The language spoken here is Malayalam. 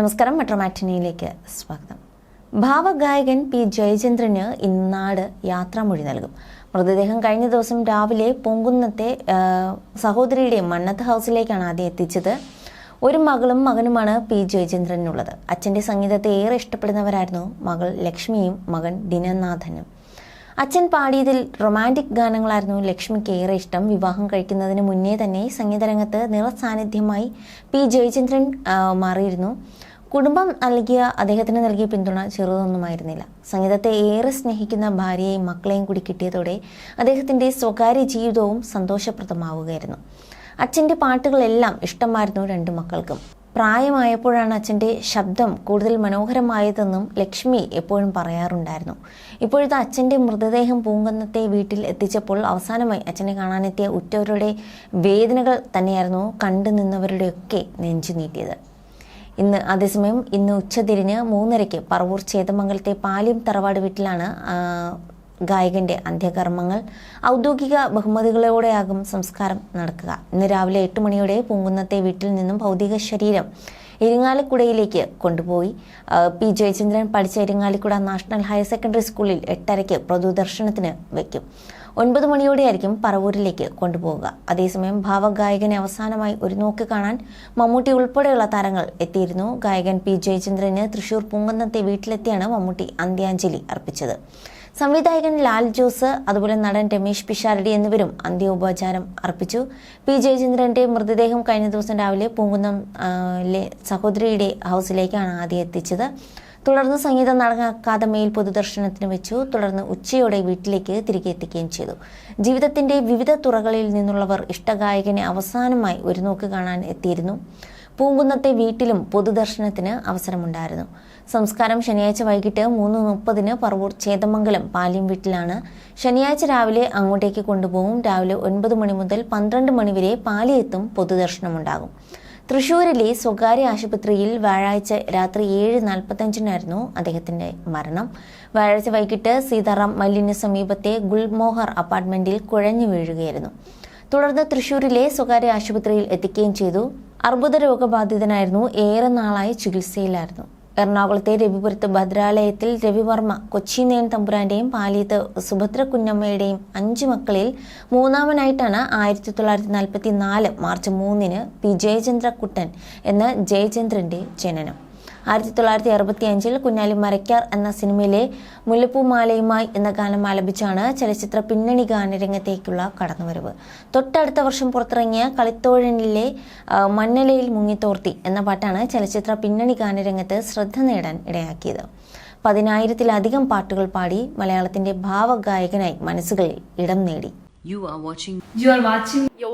നമസ്കാരം മെട്രോമാറ്റിനിയിലേക്ക് സ്വാഗതം. ഭാവഗായകൻ പി. ജയചന്ദ്രന് ഇന്നാട് യാത്രാമൊഴി നൽകും. മൃതദേഹം കഴിഞ്ഞ ദിവസം രാവിലെ പൊങ്കുന്നത്തെ സഹോദരിയുടെ മണ്ണത്ത് ഹൗസിലേക്കാണ് ആദ്യം എത്തിച്ചത്. ഒരു മകളും മകനുമാണ് പി. ജയചന്ദ്രനുള്ളത്. അച്ഛന്റെ സംഗീതത്തെ ഏറെ ഇഷ്ടപ്പെടുന്നവരായിരുന്നു മകൾ ലക്ഷ്മിയും മകൻ ദിനനാഥനും. അച്ഛൻ പാടിയതിൽ റൊമാന്റിക് ഗാനങ്ങളായിരുന്നു ലക്ഷ്മിക്ക് ഏറെ ഇഷ്ടം. വിവാഹം കഴിക്കുന്നതിന് മുന്നേ തന്നെ സംഗീതരംഗത്ത് നിറസാന്നിധ്യമായി പി. ജയചന്ദ്രൻ മാറിയിരുന്നു. കുടുംബം നൽകിയ അദ്ദേഹത്തിന് നൽകിയ പിന്തുണ ചെറുതൊന്നുമായിരുന്നില്ല. സംഗീതത്തെ ഏറെ സ്നേഹിക്കുന്ന ഭാര്യയെയും മക്കളെയും കൂടി കിട്ടിയതോടെ അദ്ദേഹത്തിന്റെ സ്വകാര്യ ജീവിതവും സന്തോഷപ്രദമാവുകയായിരുന്നു. അച്ഛന്റെ പാട്ടുകളെല്ലാം ഇഷ്ടമായിരുന്നു രണ്ടു മക്കൾക്കും. പ്രായമായപ്പോഴാണ് അച്ഛന്റെ ശബ്ദം കൂടുതൽ മനോഹരമായതെന്നും ലക്ഷ്മി എപ്പോഴും പറയാറുണ്ടായിരുന്നു. ഇപ്പോഴത്തെ അച്ഛന്റെ മൃതദേഹം പൂങ്കന്നത്തെ വീട്ടിൽ എത്തിച്ചപ്പോൾ അവസാനമായി അച്ഛനെ കാണാനെത്തിയ ഉറ്റവരുടെ വേദനകൾ തന്നെയായിരുന്നു കണ്ടു നിന്നവരുടെയൊക്കെ നെഞ്ചു നീട്ടിയത്. ഇന്ന് അതേസമയം ഇന്ന് ഉച്ചതിരിഞ്ഞ് മൂന്നരയ്ക്ക് പറവൂർ ചേതമംഗലത്തെ പാലിയം തറവാട് വീട്ടിലാണ് ഗായകന്റെ അന്ത്യകർമ്മങ്ങൾ. ഔദ്യോഗിക ബഹുമതികളോടെയാകും സംസ്കാരം നടക്കുക. ഇന്ന് രാവിലെ എട്ട് മണിയോടെ പൂങ്കുന്നത്തെ വീട്ടിൽ നിന്നും ഭൗതിക ശരീരം ഇരിങ്ങാലിക്കുടയിലേക്ക് കൊണ്ടുപോയി. പി. ജയചന്ദ്രൻ പഠിച്ച ഇരിങ്ങാലിക്കുട നാഷണൽ ഹയർ സെക്കൻഡറി സ്കൂളിൽ എട്ടരയ്ക്ക് പൊതുദർശനത്തിന് വയ്ക്കും. ഒൻപത് മണിയോടെയായിരിക്കും പറവൂരിലേക്ക് കൊണ്ടുപോവുക. അതേസമയം ഭാവഗായകനെ അവസാനമായി ഒരു നോക്ക് കാണാൻ മമ്മൂട്ടി ഉൾപ്പെടെയുള്ള താരങ്ങൾ എത്തിയിരുന്നു. ഗായകൻ പി ജയചന്ദ്രന് തൃശൂർ പൂങ്കുന്നത്തെ വീട്ടിലെത്തിയാണ് മമ്മൂട്ടി അന്ത്യാഞ്ജലി അർപ്പിച്ചത്. സംവിധായകൻ ലാൽ ജോസ് അതുപോലെ നടൻ രമേശ് പിഷാരടി എന്നിവരും അന്ത്യോപചാരം അർപ്പിച്ചു. പി ജയചന്ദ്രന്റെ മൃതദേഹം കഴിഞ്ഞ ദിവസം രാവിലെ പൂങ്കുന്നം സഹോദരിയുടെ ഹൗസിലേക്കാണ് ആദ്യം എത്തിച്ചത്. തുടർന്ന് സംഗീത നാടക അക്കാദമിയിൽ പൊതുദർശനത്തിന് വെച്ചു. തുടർന്ന് ഉച്ചയോടെ വീട്ടിലേക്ക് തിരികെ എത്തിക്കുകയും ചെയ്തു. ജീവിതത്തിന്റെ വിവിധ തുറകളിൽ നിന്നുള്ളവർ ഇഷ്ടഗായകനെ അവസാനമായി ഒരു നോക്ക് കാണാൻ എത്തിയിരുന്നു. പൂങ്കുന്നത്തെ വീട്ടിലും പൊതുദർശനത്തിന് അവസരമുണ്ടായിരുന്നു. സംസ്കാരം ശനിയാഴ്ച വൈകിട്ട് മൂന്ന് മുപ്പതിന് പറവൂർ ചേതമംഗലം പാലിയം വീട്ടിലാണ്. ശനിയാഴ്ച രാവിലെ അങ്ങോട്ടേക്ക് കൊണ്ടുപോകും. രാവിലെ ഒൻപത് മണി മുതൽ പന്ത്രണ്ട് മണി വരെ പാലിയത്തും പൊതുദർശനമുണ്ടാകും. തൃശൂരിലെ സ്വകാര്യ ആശുപത്രിയിൽ വ്യാഴാഴ്ച രാത്രി ഏഴ് നാൽപ്പത്തഞ്ചിനായിരുന്നു അദ്ദേഹത്തിന്റെ മരണം. വ്യാഴാഴ്ച വൈകിട്ട് സീതാറാം മല്ലിന് സമീപത്തെ ഗുൽമോഹർ അപ്പാർട്ട്മെന്റിൽ കുഴഞ്ഞു വീഴുകയായിരുന്നു. തുടർന്ന് തൃശൂരിലെ സ്വകാര്യ ആശുപത്രിയിൽ എത്തിക്കുകയും ചെയ്തു. അർബുദ രോഗബാധിതനായിരുന്നു. ഏറെ നാളായി ചികിത്സയിലായിരുന്നു. എറണാകുളത്തെ രവിപുരത്ത് ഭദ്രാലയത്തിൽ രവിവർമ്മ കൊച്ചിനേൻ തമ്പുരാന്റെയും പാലിയത്ത് സുഭദ്ര കുഞ്ഞമ്മയുടെയും അഞ്ചു മക്കളിൽ മൂന്നാമനായിട്ടാണ് ആയിരത്തി തൊള്ളായിരത്തി നാൽപ്പത്തി നാല് മാർച്ച് മൂന്നിന് പി ജയചന്ദ്ര കുട്ടൻ എന്ന ജയചന്ദ്രന്റെ ജനനം. ആയിരത്തി തൊള്ളായിരത്തി അറുപത്തി അഞ്ചിൽ കുഞ്ഞാലി മരക്കാർ എന്ന സിനിമയിലെ മുല്ലപ്പൂമാലയുമായി എന്ന ഗാനം ആലപിച്ചാണ് ചലച്ചിത്ര പിന്നണി ഗാനരംഗത്തേക്കുള്ള കടന്നുവരവ്. തൊട്ടടുത്ത വർഷം പുറത്തിറങ്ങിയ കളിത്തോഴനിലെ മന്നലയിൽ മണ്ണലയിൽ മുങ്ങിത്തോർത്തി എന്ന പാട്ടാണ് ചലച്ചിത്ര പിന്നണി ഗാനരംഗത്ത് ശ്രദ്ധ നേടാൻ ഇടയാക്കിയത്. പതിനായിരത്തിലധികം പാട്ടുകൾ പാടി മലയാളത്തിന്റെ ഭാവഗായകനായി മനസ്സുകളിൽ ഇടം നേടി. You are watching you are watching You're